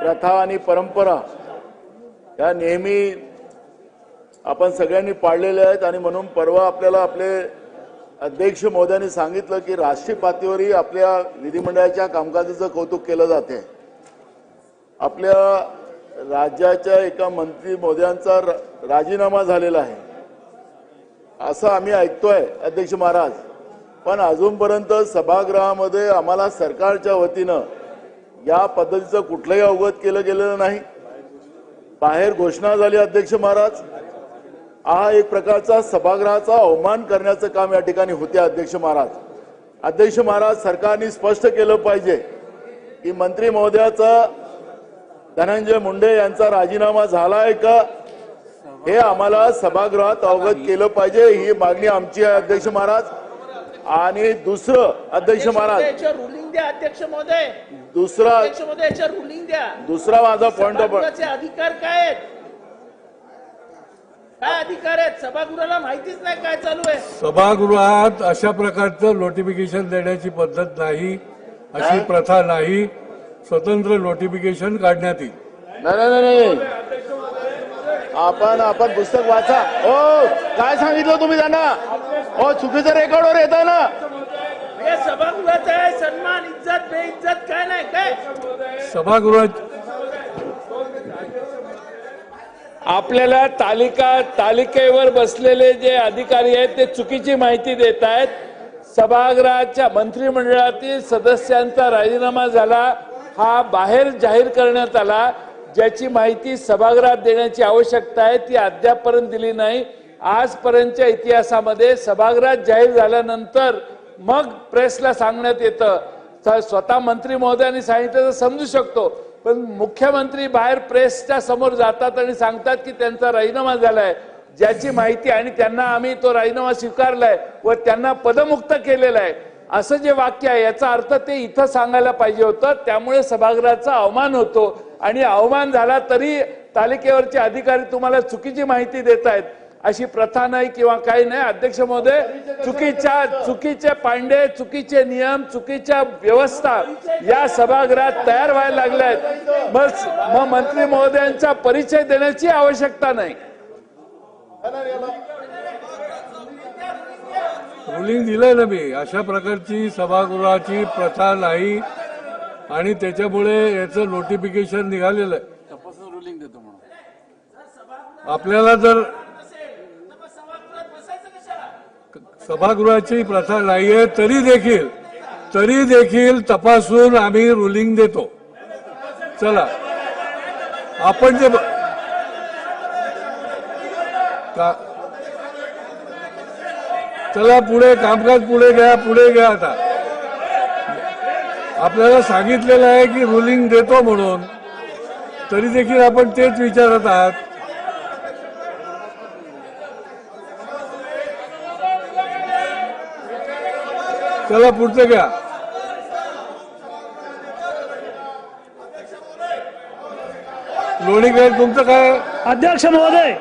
प्रथा आणि परंपरा या नेहमी आपण सगळ्यांनी पाळलेल्या आहेत आणि म्हणून परवा आपल्याला आपले अध्यक्ष मोद्यांनी सांगितलं की राष्ट्रीय पातळीवरही आपल्या विधिमंडळाच्या कामकाजाचं कौतुक केलं जाते. आपल्या राज्याच्या एका मंत्री मोद्यांचा राजीनामा झालेला आहे. असं आम्ही ऐकतोय अध्यक्ष महाराज. पण अजूनपर्यंत सभागृहामध्ये आम्हाला सरकारच्या वतीनं या पद्धतीचं कुठलंही अवगत केलं गेलेलं नाही. बाहेर घोषणा झाली अध्यक्ष महाराज. हा एक प्रकारचा सभागृहाचा अवमान करण्याचं काम या ठिकाणी होते अध्यक्ष महाराज. अध्यक्ष महाराज सरकारने स्पष्ट केलं पाहिजे की मंत्री महोदयाचा धनंजय मुंडे यांचा राजीनामा झालाय का? हे आम्हाला सभागृहात अवगत केलं पाहिजे. ही मागणी आमची आहे अध्यक्ष महाराज. आणि दुसरं अध्यक्ष महाराज. याच्यावर रुलिंग द्या अध्यक्ष महोदय. दुसरा अध्यक्ष महोदय याच्यावर रुलिंग द्या. दुसरा माझा पॉइंट ऑफ अधिकार काय आहेत? काय अधिकार आहेत? सभागृहाला माहितीच नाही काय चालू आहे. सभागृहात अशा प्रकारचं नोटिफिकेशन देण्याची पद्धत नाही अशी प्रथा नाही. स्वतंत्र नोटिफिकेशन काढण्यात येईल. नाही नाही, नाही. आपण आपण पुस्तक वाचा. हो काय सांगितलं तुम्ही त्यांना? हो चुकीचं रेकॉर्डवर येत आहे ना? सभागृहाचा आहे सन्मान इज्जत बेइज्जत काय नाही काय? सभागृहात आपल्याला तालिका तालिकेवर बसलेले जे अधिकारी आहेत ते चुकीची माहिती देत आहेत. सभागृहाच्या मंत्रिमंडळातील सदस्यांचा राजीनामा झाला. हा बाहेर जाहीर करण्यात आला. ज्याची माहिती सभागृहात देण्याची आवश्यकता आहे ती अद्यापपर्यंत दिली नाही. आजपर्यंतच्या इतिहासामध्ये सभागृहात जाहीर झाल्यानंतर मग प्रेसला सांगण्यात येतं. स्वतः मंत्री महोदयांनी सांगितलं तर समजू शकतो. पण मुख्यमंत्री बाहेर प्रेसच्या समोर जातात आणि सांगतात की त्यांचा राजीनामा झालाय. ज्याची माहिती आणि त्यांना आम्ही तो राजीनामा स्वीकारलाय व त्यांना पदमुक्त केलेला आहे. असं जे वाक्य आहे याचा अर्थ ते इथं सांगायला पाहिजे होतं. त्यामुळे सभागृहाचा अवमान होतो. आणि अवमान झाला तरी तालिकेवरचे अधिकारी तुम्हाला चुकीची माहिती देत आहेत अशी प्रथा नाही किंवा काही नाही. अध्यक्ष महोदय चुकीच्या चुकीचे पांडे चुकीचे नियम चुकीच्या व्यवस्था या सभागृहात तयार व्हायला लागल्या आहेत मग मग मंत्री महोदयांचा परिचय देण्याची आवश्यकता नाही. रुलिंग दिलंय ना मी. अशा प्रकारची सभागृहाची प्रथा नाही. आणि त्याच्यामुळे याचं नोटिफिकेशन निघालेलं आहे. आपल्याला जर सभागृहाची प्रथा नाहीये तरी देखील तरी देखील तपासून आम्ही रुलिंग देतो. चला. आपण जे चला पुढे कामकाज पुढे घ्या पुढे घ्या आता. आपल्याला सांगितलेलं आहे की रुलिंग देतो म्हणून. तरी देखील आपण तेच विचारत आहात. चला पुढचं घ्या. लोणीकर तुमचं काय? अध्यक्ष महोदय